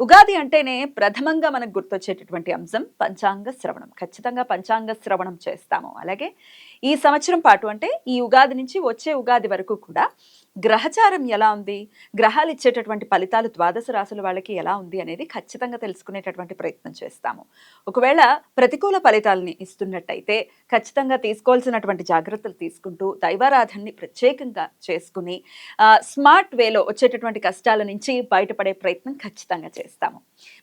ఉగాది అంటేనే ప్రథమంగా మనకు గుర్తొచ్చేటటువంటి అంశం పంచాంగ శ్రవణం. ఖచ్చితంగా పంచాంగ శ్రవణం చేస్తాము. అలాగే ఈ సంవత్సరం పాటు అంటే ఈ ఉగాది నుంచి వచ్చే ఉగాది వరకు కూడా గ్రహచారం ఎలా ఉంది? గ్రహాలు ఇచ్చేటటువంటి ఫలితాలు ద్వాదశ రాశుల వాళ్ళకి ఎలా ఉంది అనేది ఖచ్చితంగా తెలుసుకునేటటువంటి ప్రయత్నం చేస్తాము. ఒకవేళ ప్రతికూల ఫలితాలని ఇస్తున్నట్టయితే ఖచ్చితంగా తీసుకోవాల్సినటువంటి జాగ్రత్తలు తీసుకుంటూ దైవారాధనని ప్రత్యేకంగా చేసుకుని స్మార్ట్ వేలో వచ్చేటటువంటి కష్టాల నుంచి బయటపడే ప్రయత్నం ఖచ్చితంగా చేస్తాము.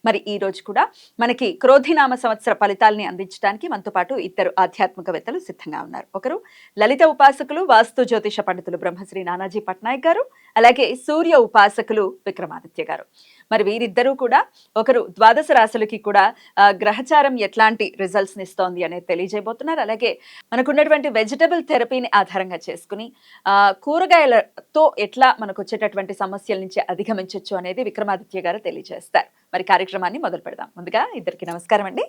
మరి ఈ రోజు కూడా మనకి క్రోధినామ సంవత్సర ఫలితాలని అందించడానికి మనతో పాటు ఇద్దరు ఆధ్యాత్మికవేత్తలు సిద్ధంగా ఉన్నారు. ఒకరు లలిత ఉపాసకులు వాస్తు జ్యోతిష పండితులు బ్రహ్మశ్రీ నానాజీ పట్నాయక్ గారు అలాగే సూర్య ఉపాసకులు విక్రమాదిత్య గారు. మరి వీరిద్దరూ కూడా ఒకరు ద్వాదశ రాశులకి కూడా ఆ, గ్రహచారం ఎట్లాంటి రిజల్ట్స్ ఇస్తోంది అనేది తెలియజేయబోతున్నారు. అలాగే మనకున్నటువంటి వెజిటబుల్ థెరపీని ఆధారంగా చేసుకుని ఆ, కూరగాయలతో ఎట్లా మనకు వచ్చేటటువంటి సమస్యల నుంచి అధిగమించవచ్చు అనేది విక్రమాదిత్య గారు తెలియజేస్తారు. మరి కార్యక్రమాన్ని మొదలు పెడదాం. ముందుగా ఇద్దరికి నమస్కారం అండి.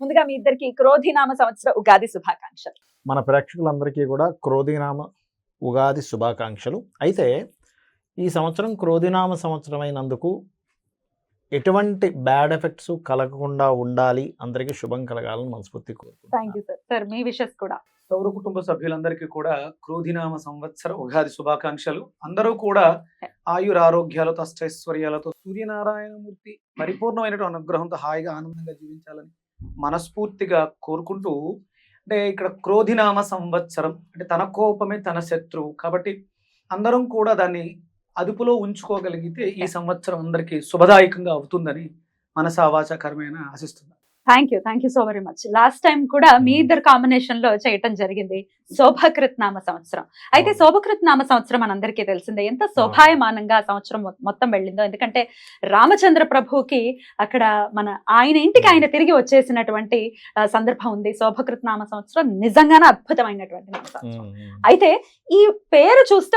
ముందుగా మీ ఇద్దరికి క్రోధినామ సంవత్సర ఉగాది శుభాకాంక్షలు. మన ప్రేక్షకులందరికీ కూడా క్రోధినామ ఉగాది శుభాకాంక్షలు. అయితే ఈ సంవత్సరం క్రోధినామ సంవత్సరం అయినందుకు ఎటువంటి బ్యాడ్ ఎఫెక్ట్స్ కలగకుండా ఉండాలి. అందరికీ శుభం కలగాలని మనస్ఫూర్తి థ్యాంక్ కోరుకుంటున్నాను యూ సార్ సార్ మీ విషెస్ కూడా. సౌర కుటుంబ సభ్యులందరికీ కూడా క్రోధినామ సంవత్సర ఉగాది శుభాకాంక్షలు. అందరూ కూడా ఆయుర ఆరోగ్యాలతో అష్టైశ్వర్యాలతో సూర్యనారాయణమూర్తి పరిపూర్ణమైనటువంటి అనుగ్రహంతో హాయిగా ఆనందంగా జీవించాలని మనస్ఫూర్తిగా కోరుకుంటూ అంటే ఇక్కడ క్రోధినామ సంవత్సరం అంటే తన కోపమే తన శత్రువు. కాబట్టి అందరం కూడా దాన్ని అదుపులో ఉంచుకోగలిగితే ఈ సంవత్సరం అందరికీ శుభదాయకంగా అవుతుందని మనసావాచకరమైన ఆశిస్తున్నాను thank you thank you so very much last time కూడా మీ ఇద్దరు కాంబినేషన్లో చేయటం జరిగింది. శోభకృత్ నామ సంవత్సరం. అయితే. శోభకృత్ నామ సంవత్సరం మనందరికీ తెలిసిందే. ఎంత శోభాయమానంగా సంవత్సరం మొత్తం వెళ్ళిందో. ఎందుకంటే రామచంద్ర ప్రభుకి అక్కడ మన ఆయన ఇంటికి ఆయన తిరిగి వచ్చేసినటువంటి సందర్భం ఉంది. శోభకృత్ నామ సంవత్సరం నిజంగానే అద్భుతమైనటువంటి నామ సంవత్సరం అయితే ఈ పేరు చూస్తే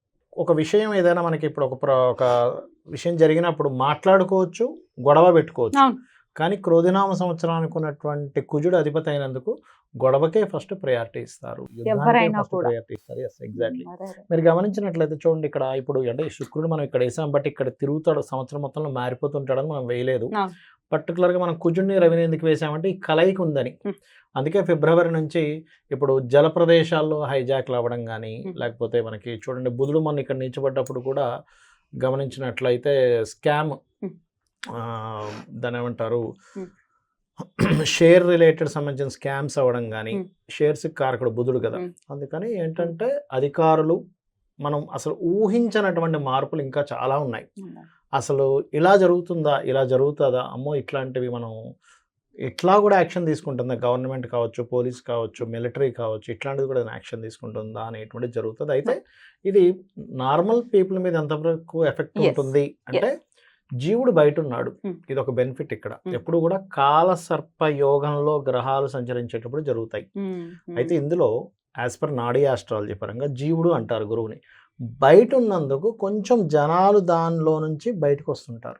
ఒక విషయం ఏదైనా మనకి ఇప్పుడు ఒక ప్ర- ఒక విషయం జరిగినప్పుడు మాట్లాడుకోవచ్చు గొడవ పెట్టుకోవచ్చు. కానీ క్రోధినామ సంవత్సరానికి ఉన్నటువంటి కుజుడు అధిపతి అయినందుకు గొడవకే ఫస్ట్ ప్రయారిటీ ఇస్తారు. ప్రయారిటీ ఇస్తారు ఎస్ ఎగ్జాక్ట్లీ మీరు గమనించినట్లయితే చూడండి ఇక్కడ ఇప్పుడు అంటే శుక్రుడు మనం ఇక్కడ వేసాం బట్ ఇక్కడ తిరుగుతాడు సంవత్సరం మొత్తంలో మారిపోతుంటాడని మనం వేయలేదు. పర్టికులర్గా మనం కుజుడిని రవిని ఎందుకు వేసామంటే ఈ కలయిక ఉందని. అందుకే ఫిబ్రవరి నుంచి ఇప్పుడు జల ప్రదేశాల్లో హైజాక్లు అవ్వడం కానీ. లేకపోతే మనకి చూడండి బుధుడు మొన్న ఇక్కడ నిలిచబడ్డప్పుడు కూడా గమనించినట్లయితే స్కామ్. దాని ఏమంటారు. షేర్ రిలేటెడ్ సంబంధించిన స్కామ్స్ అవ్వడం కానీ. షేర్స్ కారకుడు బుధుడు కదా. అందుకని ఏంటంటే అధికారులు మనం అసలు ఊహించనటువంటి మార్పులు ఇంకా చాలా ఉన్నాయి. అసలు ఇలా జరుగుతుందా ఇలా జరుగుతుందా? అమ్మో! ఇట్లాంటివి మనం ఇట్లా కూడా యాక్షన్ తీసుకుంటుందా? గవర్నమెంట్ కావచ్చు పోలీస్ కావచ్చు మిలిటరీ కావచ్చు ఇట్లాంటిది కూడా యాక్షన్ తీసుకుంటుందా అనేటువంటిది జరుగుతుంది. అయితే ఇది నార్మల్ పీపుల్ మీద ఎంతవరకు ఎఫెక్ట్. ఉంటుంది అంటే జీవుడు బయట ఉన్నాడు. ఇది ఒక బెనిఫిట్ ఇక్కడ. ఎప్పుడు కూడా కాల సర్ప యోగంలో గ్రహాలు సంచరించేటప్పుడు జరుగుతాయి. అయితే ఇందులో యాజ్ పర్ నాడీ ఆస్ట్రాలజీ పరంగా జీవుడు అంటారు గురువుని బయట ఉన్నందుకు కొంచెం జనాలు దానిలో నుంచి బయటకు వస్తుంటారు.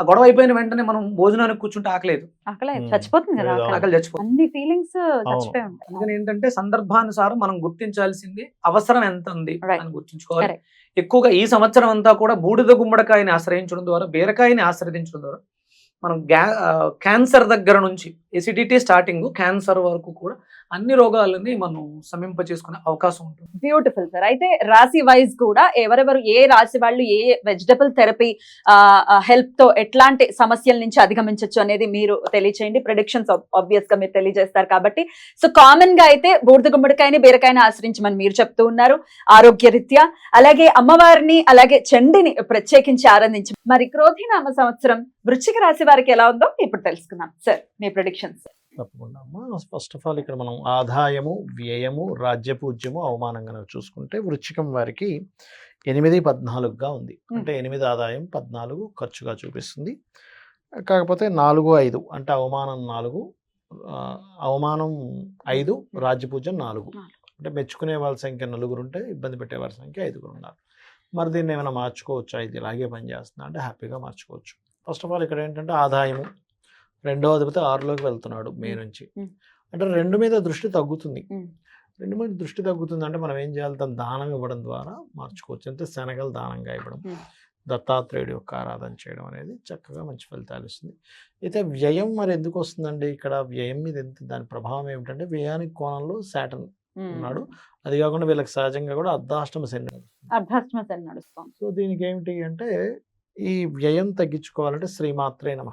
ఆ గొడవ అయిపోయిన వెంటనే మనం భోజనానికి కూర్చుంటే ఆకలేదు ఆకలి. చచ్చిపోతుంది కదా ఏదో ఆకలి. ఆకలి చచ్చిపోతుంది అన్ని ఫీలింగ్స్ చచ్చిపోయి ఉంటాయి అందుకని ఏంటంటే సందర్భానుసారం మనం గుర్తించాల్సింది అవసరం ఎంత ఉంది. అని గుర్తించుకోవాలి. ఎక్కువగా ఈ సంవత్సరం అంతా కూడా బూడిద గుమ్మడికాయని ఆశ్రయించడం ద్వారా బీరకాయని ఆశ్రయించడం ద్వారా మనం క్యాన్సర్ దగ్గర నుంచి ఎసిడిటీ స్టార్టింగ్ క్యాన్సర్ వరకు కూడా అన్ని రోగాలని మనం సమీంప చేసుకునే అవకాశం ఉంటుంది. బ్యూటిఫుల్ సార్ అయితే రాశి వైజ్ కూడా ఎవరెవరు ఏ రాశి వాళ్ళు ఏ వెజిటబుల్ థెరపీ హెల్ప్తో ఎట్లాంటి సమస్యల నుంచి అధిగమించవచ్చు అనేది మీరు తెలియచేయండి. ప్రొడిక్షన్స్ ఆబ్వియస్గా మీరు తెలియజేస్తారు కాబట్టి. సో కామన్గా అయితే బూడిద గుమ్మడికాయని బీరకాయని ఆశ్రయించమని మీరు చెప్తూ ఉన్నారు. ఆరోగ్య రీత్యా అలాగే అమ్మవారిని అలాగే చండిని ప్రత్యేకించి ఆరాధించి మరి క్రోధినామ సంవత్సరం వృశ్చిక రాశి వారికి ఎలా ఉందో ఇప్పుడు తెలుసుకుందాం సార్ మీ ప్రొడిక్షన్స్ తప్పకుండా. అమ్మా ఫస్ట్ ఆఫ్ ఆల్ ఇక్కడ మనం ఆదాయము వ్యయము రాజ్యపూజ్యము అవమానంగా చూసుకుంటే వృచ్చికం వారికి ఎనిమిది పద్నాలుగుగా ఉంది. అంటే ఎనిమిది ఆదాయం పద్నాలుగు ఖర్చుగా చూపిస్తుంది. కాకపోతే నాలుగు ఐదు అంటే అవమానం నాలుగు అవమానం ఐదు రాజ్యపూజ్యం నాలుగు. నాలుగు. అంటే మెచ్చుకునే వాళ్ళ సంఖ్య నలుగురు ఉంటే ఇబ్బంది పెట్టే వాళ్ళ సంఖ్య ఐదుగురు ఉన్నారు మరి దీన్ని ఏమైనా మార్చుకోవచ్చా? ఇది ఇలాగే పనిచేస్తుందా? అంటే హ్యాపీగా మార్చుకోవచ్చు. ఫస్ట్ ఆఫ్ ఆల్ ఇక్కడ ఏంటంటే ఆదాయము రెండో అధిపతి ఆరులోకి వెళ్తున్నాడు మే. నుంచి. అంటే రెండు మీద దృష్టి తగ్గుతుంది. రెండు మీద దృష్టి తగ్గుతుంది అంటే మనం ఏం చేయాలి దాన్ని దానం ఇవ్వడం ద్వారా మార్చుకోవచ్చు అంటే శనగలు దానంగా ఇవ్వడం. దత్తాత్రేయుడి యొక్క ఆరాధన చేయడం అనేది చక్కగా మంచి ఫలితాలు ఇస్తుంది అయితే వ్యయం మరి ఎందుకు వస్తుందండి ఇక్కడ వ్యయం మీద ఎంత దాని ప్రభావం ఏమిటంటే వ్యయానికి కోణంలో శాటన్ ఉన్నాడు అది కాకుండా వీళ్ళకి సహజంగా కూడా అర్ధాష్టమ శని. అర్ధాష్టమ శని నడుస్తాం సో దీనికి ఏమిటి అంటే ఈ వ్యయం తగ్గించుకోవాలంటే శ్రీమాత్రే నమ.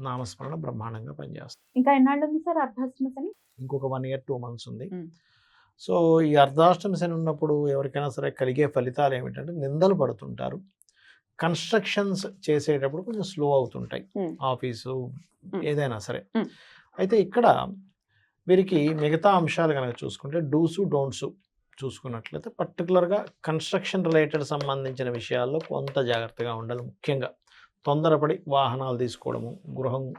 నామస్మరణ బ్రహ్మాండంగా పనిచేస్తుంది ఇంకా ఎన్నాళ్ళు ఉంది సార్ అర్ధాష్టమ శని ఇంకొక వన్ ఇయర్ టూ మంత్స్ ఉంది. సో ఈ అర్ధాష్టమ శని ఉన్నప్పుడు ఎవరికైనా సరే కలిగే ఫలితాలు ఏమిటంటే నిందలు పడుతుంటారు కన్స్ట్రక్షన్స్ చేసేటప్పుడు కొంచెం స్లో అవుతుంటాయి. ఆఫీసు. ఏదైనా సరే. అయితే ఇక్కడ వీరికి మిగతా అంశాలు కనుక చూసుకుంటే డూసు డోంట్స్ చూసుకున్నట్లయితే పర్టికులర్గా కన్స్ట్రక్షన్ రిలేటెడ్ సంబంధించిన విషయాల్లో కొంత జాగ్రత్తగా ఉండాలి ముఖ్యంగా తొందరపడి వాహనాలు తీసుకోవడము గృహం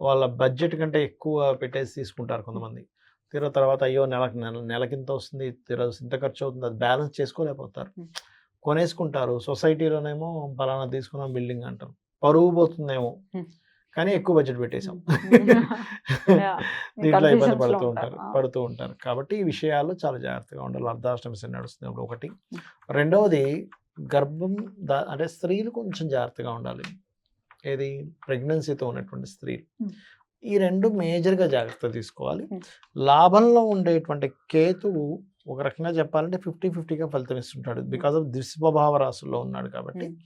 వాళ్ళ బడ్జెట్ కంటే ఎక్కువ పెట్టేసి తీసుకుంటారు కొంతమంది. తీరా తర్వాత అయ్యో నెలకు నెల నెలకింత వస్తుంది తీరా ఇంత ఖర్చు అవుతుంది అది బ్యాలెన్స్ చేసుకోలేకపోతారు. కొనేసుకుంటారు. సొసైటీలోనేమో పలానా తీసుకున్నాం బిల్డింగ్ అంటారు పరువు పోతుందేమో. కానీ ఎక్కువ బడ్జెట్ పెట్టేశాం. దీంట్లో ఇబ్బంది పడుతూ ఉంటారు. పడుతూ ఉంటారు. కాబట్టి ఈ విషయాల్లో చాలా జాగ్రత్తగా ఉండాలి. అర్ధాష్టమి నడుస్తుంది ఒకటి. రెండవది గర్భం దా అంటే స్త్రీలు కొంచెం జాగ్రత్తగా ఉండాలి. ఏది? ప్రెగ్నెన్సీతో ఉన్నటువంటి స్త్రీలు. ఈ రెండు మేజర్గా జాగ్రత్త తీసుకోవాలి. లాభంలో ఉండేటువంటి కేతువు ఒక రకంగా చెప్పాలంటే ఫిఫ్టీ ఫిఫ్టీగా ఫలితం ఇస్తుంటాడు. బికాస్ ఆఫ్ దుష్ప్రభావ రాశుల్లో ఉన్నాడు కాబట్టి.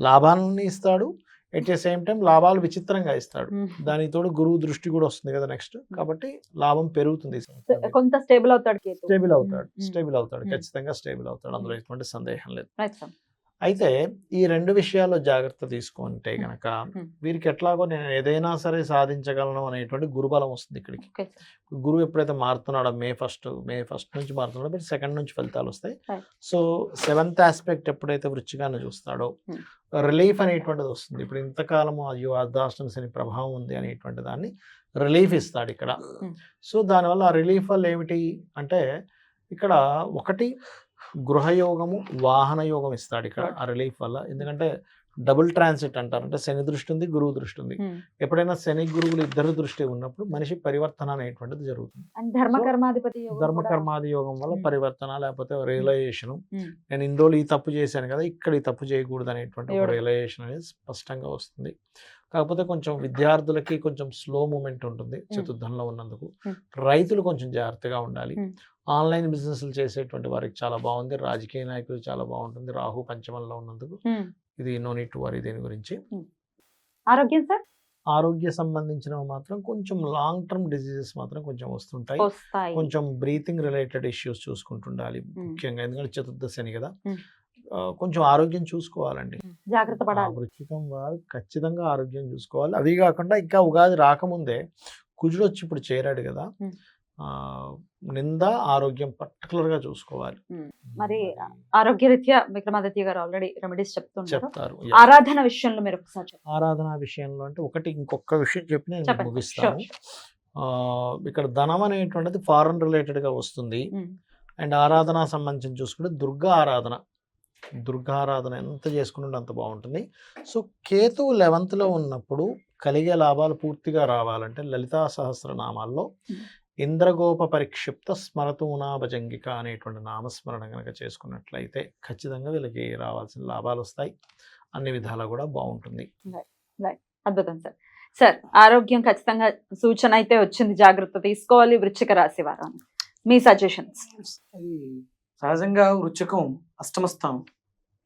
లాభాలని ఇస్తాడు. ఎట్ ద సేమ్ టైం లాభాలు విచిత్రంగా ఇస్తాడు. దానికి తోడు గురువు దృష్టి కూడా వస్తుంది కదా నెక్స్ట్ కాబట్టి లాభం పెరుగుతుంది. కొంత స్టేబుల్ అవుతాడు స్టేబుల్ అవుతాడు. స్టేబుల్ అవుతాడు. ఖచ్చితంగా స్టేబుల్ అవుతాడు. అందులో ఎటువంటి సందేహం లేదు. అయితే ఈ రెండు విషయాల్లో జాగ్రత్త తీసుకుంటే గనక. వీరికి ఎట్లాగో నేను ఏదైనా సరే సాధించగలను అనేటువంటి గురుబలం వస్తుంది ఇక్కడికి గురువు ఎప్పుడైతే మారుతున్నాడో మే ఫస్ట్ మే ఫస్ట్ నుంచి మారుతున్నాడో బట్ సెకండ్ నుంచి ఫలితాలు వస్తాయి. సో సెవెంత్ ఆస్పెక్ట్ ఎప్పుడైతే వృచ్చిగాన్ని చూస్తాడో. రిలీఫ్ అనేటువంటిది వస్తుంది ఇప్పుడు ఇంతకాలము అయ్యో అర్ధాష్టమ శని ప్రభావం ఉంది అనేటువంటి దాన్ని రిలీఫ్ ఇస్తాడు ఇక్కడ. సో దానివల్ల ఆ రిలీఫ్ వల్ల ఏమిటి అంటే ఇక్కడ ఒకటి గృహయోగము వాహన యోగం ఇస్తాడు ఇక్కడ ఆ రిలీఫ్ వల్ల. ఎందుకంటే డబుల్ ట్రాన్సిట్ అంటారు. అంటే శని దృష్టి ఉంది గురువు దృష్టి ఉంది. ఎప్పుడైనా శని గురువులు ఇద్దరు దృష్టి ఉన్నప్పుడు మనిషి పరివర్తన అనేటువంటిది జరుగుతుంది. అండ్ ధర్మ కర్మాధిపతి యోగం కూడా- ధర్మకర్మాది యోగం వల్ల. పరివర్తన లేకపోతే రియలైజేషన్. నేను ఇన్ని రోజులు ఈ తప్పు చేశాను కదా ఇక్కడ ఈ తప్పు చేయకూడదు అనేటువంటి. రియలైజేషన్ అనేది స్పష్టంగా వస్తుంది. కాకపోతే కొంచెం విద్యార్థులకి కొంచెం స్లో మూమెంట్ ఉంటుంది చతుర్థంలో ఉన్నందుకు. రైతులు కొంచెం జాగ్రత్తగా ఉండాలి. ఆన్లైన్ బిజినెస్లు చేసేటువంటి వారికి చాలా బాగుంది. రాజకీయ నాయకులు చాలా బాగుంటుంది. రాహు పంచమంలో ఉన్నందుకు. ఇది నో నీట్ వరీ దీని గురించి. ఆరోగ్యం సార్? ఆరోగ్య సంబంధించినవి మాత్రం కొంచెం లాంగ్ టర్మ్ డిసీజెస్ మాత్రం కొంచెం వస్తుంటాయి. కొంచెం బ్రీతింగ్ రిలేటెడ్ ఇష్యూస్ చూసుకుంటుండాలి. ముఖ్యంగా. ఎందుకంటే చతుర్దశి అని కదా. కొంచెం ఆరోగ్యం చూసుకోవాలండి. జాగ్రత్త పడాలి. వృచ్చికం వారు ఖచ్చితంగా ఆరోగ్యం చూసుకోవాలి. అది కాకుండా ఇంకా ఉగాది రాకముందే కుజుడు వచ్చి ఇప్పుడు చేరాడు కదా. నింద ఆరోగ్యం particular గా చూసుకోవాలి. మరి ఆరోగ్య రీత్యా విక్రమాదిత్య గారు ఆల్రెడీ రెమెడీస్ చెప్తున్నారు. ఆరాధన విషయంలో మీరు ఒకసారి ఆరాధన విషయంలో అంటే ఒకటి ఇంకొక విషయం చెప్పి నేను ముగిస్తాను. ఇక్కడ ధనం అనేటువంటిది ఫారెన్ రిలేటెడ్గా వస్తుంది. అండ్ ఆరాధన సంబంధించి చూసుకుంటే దుర్గా ఆరాధన. దుర్గా ఆరాధన ఎంత చేసుకుంటే అంత బాగుంటుంది. సో కేతువు లెవెంత్లో ఉన్నప్పుడు కలిగే లాభాలు పూర్తిగా రావాలంటే లలితా సహస్రనామాల్లో Hmm. ఇంద్రగోప పరిక్షిప్త స్మరతూనా భజంగిక అనేటువంటి నామస్మరణ కనుక చేసుకున్నట్లయితే ఖచ్చితంగా వీళ్ళకి రావాల్సిన లాభాలు వస్తాయి. అన్ని విధాలా కూడా బాగుంటుంది. అద్భుతం సార్. సార్ ఆరోగ్యం ఖచ్చితంగా సూచన అయితే వచ్చింది. జాగ్రత్త తీసుకోవాలి. వృశ్చిక రాశి వారు. మీ సజెషన్స్ సహజంగా వృచ్చకం అష్టమ స్థానం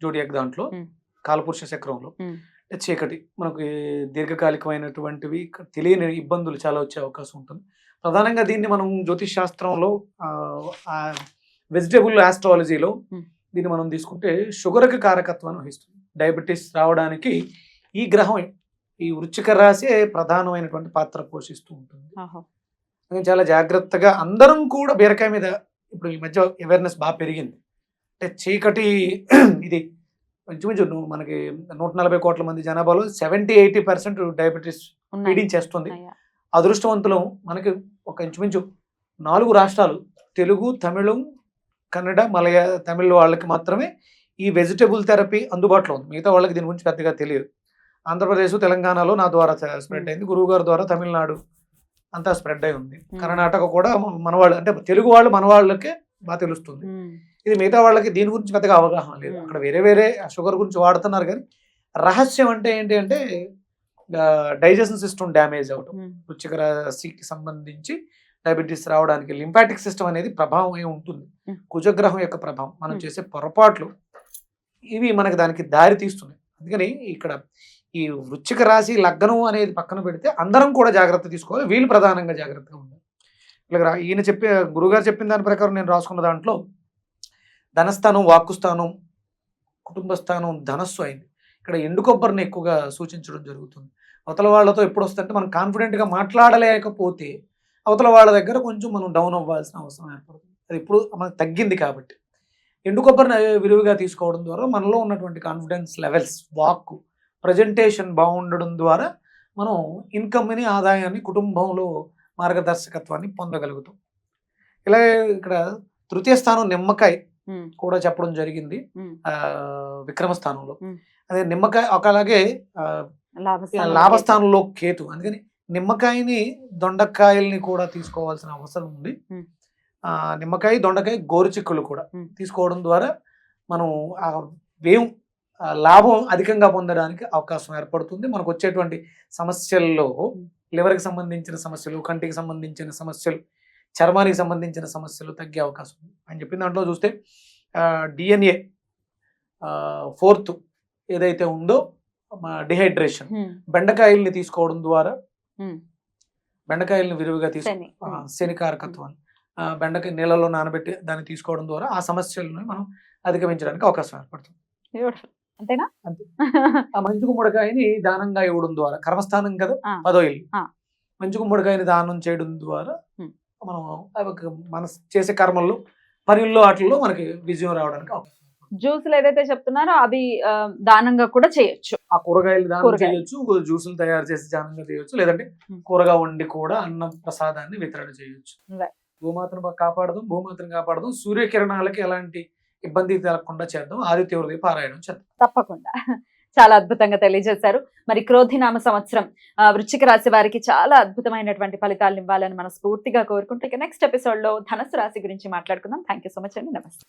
జోడియాక్ దాంట్లో Hmm. కాలపురుష చక్రంలో. Hmm. అంటే చీకటి. మనకు దీర్ఘకాలికమైనటువంటివి తెలియని ఇబ్బందులు చాలా వచ్చే అవకాశం ఉంటుంది. ప్రధానంగా దీన్ని మనం జ్యోతిష్ శాస్త్రంలో వెజిటేబుల్ ఆస్ట్రాలజీలో Hmm. దీన్ని మనం తీసుకుంటే షుగర్కి కారకత్వాన్ని వహిస్తుంది. డయాబెటీస్ రావడానికి ఈ గ్రహం ఈ వృచ్చిక రాశి ప్రధానమైనటువంటి పాత్ర పోషిస్తూ ఉంటుంది. చాలా జాగ్రత్తగా అందరం కూడా బీరకాయ మీద ఇప్పుడు ఈ మధ్య అవేర్నెస్ బాగా పెరిగింది. అంటే చీకటి ఇది ఇంచుమించు నువ్వు మనకి నూట నలభై కోట్ల మంది జనాభాలో సెవెంటీ ఎయిటీ పర్సెంట్ డయాబెటీస్ పీడించేస్తుంది అదృష్టవంతులం మనకి ఒక ఇంచుమించు నాలుగు రాష్ట్రాలు తెలుగు తమిళం కన్నడ మలయా తమిళ వాళ్ళకి మాత్రమే ఈ వెజిటబుల్ థెరపీ అందుబాటులో ఉంది. మిగతా వాళ్ళకి దీని గురించి పెద్దగా తెలియదు. ఆంధ్రప్రదేశ్ తెలంగాణలో నా ద్వారా స్ప్రెడ్ అయింది. గురువు గారి ద్వారా తమిళనాడు అంతా స్ప్రెడ్ అయి ఉంది. కర్ణాటక కూడా మన వాళ్ళు అంటే తెలుగు వాళ్ళు మన వాళ్ళకే బాగా తెలుస్తుంది. ఇది మిగతా వాళ్ళకి దీని గురించి పెద్దగా అవగాహన లేదు. అక్కడ వేరే వేరే షుగర్ గురించి వాడుతున్నారు కానీ రహస్యం అంటే ఏంటి అంటే డైజెషన్ సిస్టమ్ డ్యామేజ్ అవడం వృచ్చిక రాశికి సంబంధించి డయాబెటీస్ రావడానికి లింపాటిక్ సిస్టమ్ అనేది ప్రభావం అయి ఉంటుంది. Hmm. కుజగ్రహం యొక్క ప్రభావం. మనం Hmm. చేసే పొరపాట్లు ఇవి మనకి దానికి దారి తీస్తున్నాయి. అందుకని ఇక్కడ ఈ వృచ్చిక రాశి లగ్నం అనేది పక్కన పెడితే అందరం కూడా జాగ్రత్త తీసుకోవాలి. వీళ్ళు ప్రధానంగా జాగ్రత్తగా ఉండాలి. ఇలా ఈయన చెప్పే గురుగారు చెప్పిన దాని ప్రకారం నేను రాసుకున్న దాంట్లో ధనస్థానం వాక్కుస్థానం కుటుంబ స్థానం ధనస్సు అయింది. ఇక్కడ ఎండు కొబ్బరిని ఎక్కువగా సూచించడం జరుగుతుంది. అవతల వాళ్ళతో ఎప్పుడు వస్తుంటే మనం కాన్ఫిడెంట్గా మాట్లాడలేకపోతే అవతల వాళ్ళ దగ్గర కొంచెం మనం డౌన్ అవ్వాల్సిన అవసరం ఏర్పడుతుంది. అది ఇప్పుడు మనకు తగ్గింది కాబట్టి. ఎండు కొబ్బరిని విరివిగా తీసుకోవడం ద్వారా మనలో ఉన్నటువంటి కాన్ఫిడెన్స్ లెవెల్స్ వాక్ ప్రజెంటేషన్ బాగుండడం ద్వారా మనం ఇన్కమ్ని ఆదాయాన్ని కుటుంబంలో మార్గదర్శకత్వాన్ని పొందగలుగుతాం. ఇలాగే ఇక్కడ తృతీయ స్థానం నిమ్మకాయ. కూడా చెప్పడం జరిగింది విక్రమ స్థానంలో. అదే నిమ్మకాయ ఒక అలాగే ఆ, లాభస్థానం లాభస్థానంలో కేతు అందుకని నిమ్మకాయని దొండకాయల్ని కూడా తీసుకోవాల్సిన అవసరం ఉంది. ఆ నిమ్మకాయ దొండకాయ గోరుచిక్కులు కూడా. తీసుకోవడం ద్వారా మనం ఆ వ్యయం ఆ లాభం అధికంగా పొందడానికి అవకాశం ఏర్పడుతుంది మనకు వచ్చేటువంటి సమస్యల్లో. లివర్కి సంబంధించిన సమస్యలు కంటికి సంబంధించిన సమస్యలు చర్మానికి సంబంధించిన సమస్యలు తగ్గే అవకాశం ఉంది అని చెప్పిన దాంట్లో చూస్తే డిఎన్ఏ ఫోర్త్ ఏదైతే ఉందో డిహైడ్రేషన్ బెండకాయల్ని తీసుకోవడం ద్వారా. బెండకాయల్ని విరివిగా తీసు శని ఆ, ఉమ్. శనికారకత్వాన్ని బెండకాయ నీళ్ళలో నానబెట్టి దాన్ని తీసుకోవడం ద్వారా ఆ సమస్యలను మనం అధిగమించడానికి అవకాశం ఏర్పడుతుంది. అంతేనా అంతే. ఆ మంచు గుమ్మడికాయని దానంగా ఇవ్వడం ద్వారా కర్మస్థానం కదా. పదో ఇల్లు. మంచు గుమ్మడికాయని దానం చేయడం ద్వారా. మనం మన చేసే కర్మల్లో పనుల్లో వాటిల్లో మనకి విజయం రావడానికి. జ్యూసులు ఏదైతే చెప్తున్నారో అవి దానంగా కూడా చేయొచ్చు ఆ కూరగాయలు దానం. చేయొచ్చు జ్యూసులు తయారు చేసి దానంగా చేయొచ్చు లేదంటే. కూరగా వండి కూడా అన్న ప్రసాదాన్ని వితరణ చేయొచ్చు. భూమాతను కాపాడదాం భూమాతను కాపాడదాం సూర్యకిరణాలకి ఎలాంటి ఇబ్బంది కలగకుండా చేద్దాం ఆదిత్య హృదయ పారాయణం చేద్దాం తప్పకుండా చాలా అద్భుతంగా తెలియజేశారు. మరి క్రోధినామ సంవత్సరం ఆ, వృశ్చిక రాశి వారికి చాలా అద్భుతమైనటువంటి ఫలితాలు ఇవ్వాలని మనం స్ఫూర్తిగా కోరుకుంటూ ఇక నెక్స్ట్ ఎపిసోడ్లో ధనస్సు రాశి గురించి మాట్లాడుకుందాం. థ్యాంక్ యూ సో మచ్ అండి. నమస్తే.